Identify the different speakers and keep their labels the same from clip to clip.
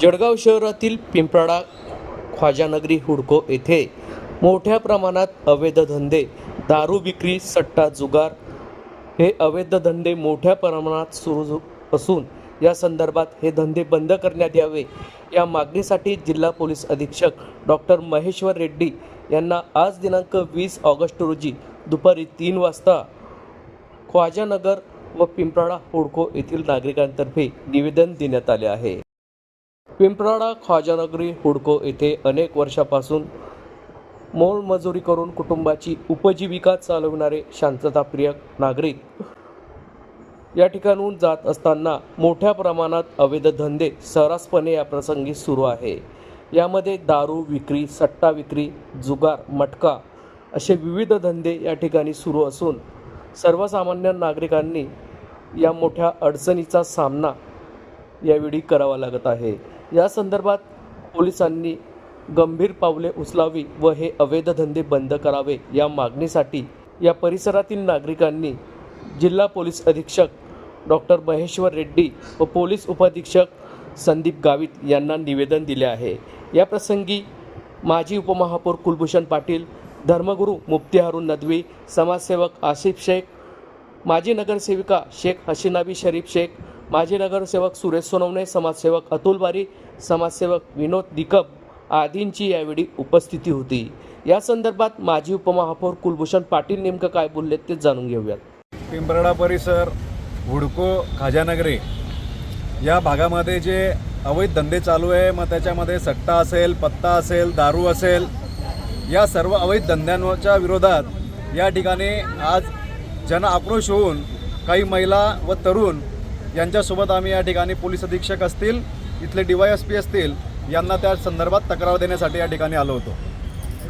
Speaker 1: जळगाव शहरातील पिंपराडा ख्वाजानगरी हुडको येथे मोठ्या प्रमाणात अवैध धंदे दारू विक्री सट्टा जुगार हे अवैध धंदे मोठ्या प्रमाणात सुरू असून या संदर्भात हे धंदे बंद करण्यात यावे. या मागणीसाठी जिल्हा पोलीस अधीक्षक डॉक्टर महेश्वर रेड्डी यांना आज दिनांक वीस ऑगस्ट रोजी दुपारी तीन वाजता ख्वाजानगर व पिंपराडा हुडको येथील नागरिकांतर्फे निवेदन देण्यात आले आहे. पिंपराडा ख्वाजानगरी हुडको येथे अनेक वर्षापासून मोलमजुरी करून कुटुंबाची उपजीविका चालविणारे शांतताप्रिय नागरिक. या ठिकाणून जात असताना मोठ्या प्रमाणात अवैध धंदे सर्रासपणे या प्रसंगी सुरू आहे. यामध्ये दारू विक्री सट्टा विक्री जुगार मटका असे विविध धंदे या ठिकाणी सुरू असून सर्वसामान्य नागरिकांनी या मोठ्या अडचणीचा सामना यावेळी करावा लागत आहे. या संदर्भात पोलिसांनी गंभीर पावले उचलावी व हे अवैध धंदे बंद करावे या मागणीसाठी या परिसरातील नागरिकांनी जिल्हा पोलीस अधीक्षक डॉक्टर महेश्वर रेड्डी व पोलीस उपअधीक्षक संदीप गावित यांना निवेदन दिले आहे. या प्रसंगी माजी उपमहापौर कुलभूषण पाटील धर्मगुरू मुफ्ती हारून नदवी समाजसेवक आसिफ शेख माजी नगरसेविका शेख हसीनाबी शरीफ शेख माजी नगरसेवक सुरेश सोनवणे समाजसेवक अतुल बारी समाजसेवक विनोद दिकप आदींची यावेळी उपस्थिती होती. या संदर्भात माजी उपमहापौर कुलभूषण पाटील नेमकं काय बोलले ते जाणून घेऊयात.
Speaker 2: पिंपरडा परिसर हुडको खाजानगरी या भागामध्ये जे अवैध धंदे चालू आहे मग त्याच्यामध्ये सट्टा असेल पत्ता असेल दारू असेल या सर्व अवैध धंद्यांच्या विरोधात या ठिकाणी आज जन आक्रोश होऊन काही महिला व तरुण यांच्यासोबत आम्ही या ठिकाणी पोलीस अधीक्षक असतील इथले डी वाय एस पी असतील यांना त्या संदर्भात तक्रार देण्यासाठी या ठिकाणी आलो होतो.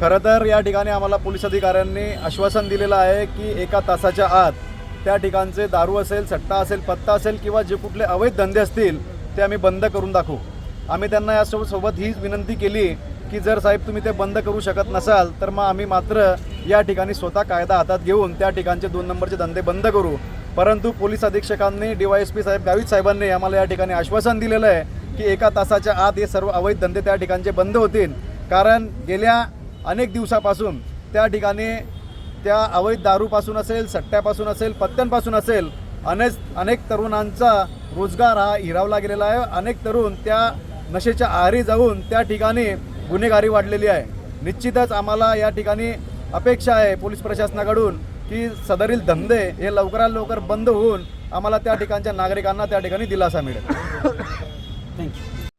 Speaker 2: खरं तर या ठिकाणी आम्हाला पोलीस अधिकाऱ्यांनी आश्वासन दिलेलं आहे की एका तासाच्या आत त्या ठिकाणचे दारू असेल सट्टा असेल पत्ता असेल किंवा जे कुठले अवैध धंदे असतील ते आम्ही बंद करून दाखवू. आम्ही त्यांना यासोबत सोबत हीच विनंती केली की जर साहेब तुम्ही ते बंद करू शकत नसाल तर मग आम्ही मात्र या ठिकाणी स्वतः कायदा हातात घेऊन त्या ठिकाणचे दोन नंबरचे धंदे बंद करू. परंतु पोलीस अधीक्षकांनी डी वाय एस पी साहेब गावित साहेबांनी आम्हाला या ठिकाणी आश्वासन दिलेलं आहे की एका तासाच्या आत हे सर्व अवैध धंदे त्या ठिकाणचे बंद होतील. कारण गेल्या अनेक दिवसापासून त्या ठिकाणी त्या अवैध दारूपासून असेल सट्ट्यापासून असेल पत्त्यांपासून असेल अनेक अनेक तरुणांचा रोजगार हा हिरावला गेलेला आहे. अनेक तरुण त्या नशेच्या आहारी जाऊन त्या ठिकाणी गुन्हेगारी वाढलेली आहे. निश्चितच आम्हाला या ठिकाणी अपेक्षा आहे पोलीस प्रशासनाकडून की सदरील धंदे हे लवकरात लवकर बंद होऊन आम्हाला त्या ठिकाणच्या नागरिकांना त्या ठिकाणी दिलासा मिळेल.
Speaker 3: थँक्यू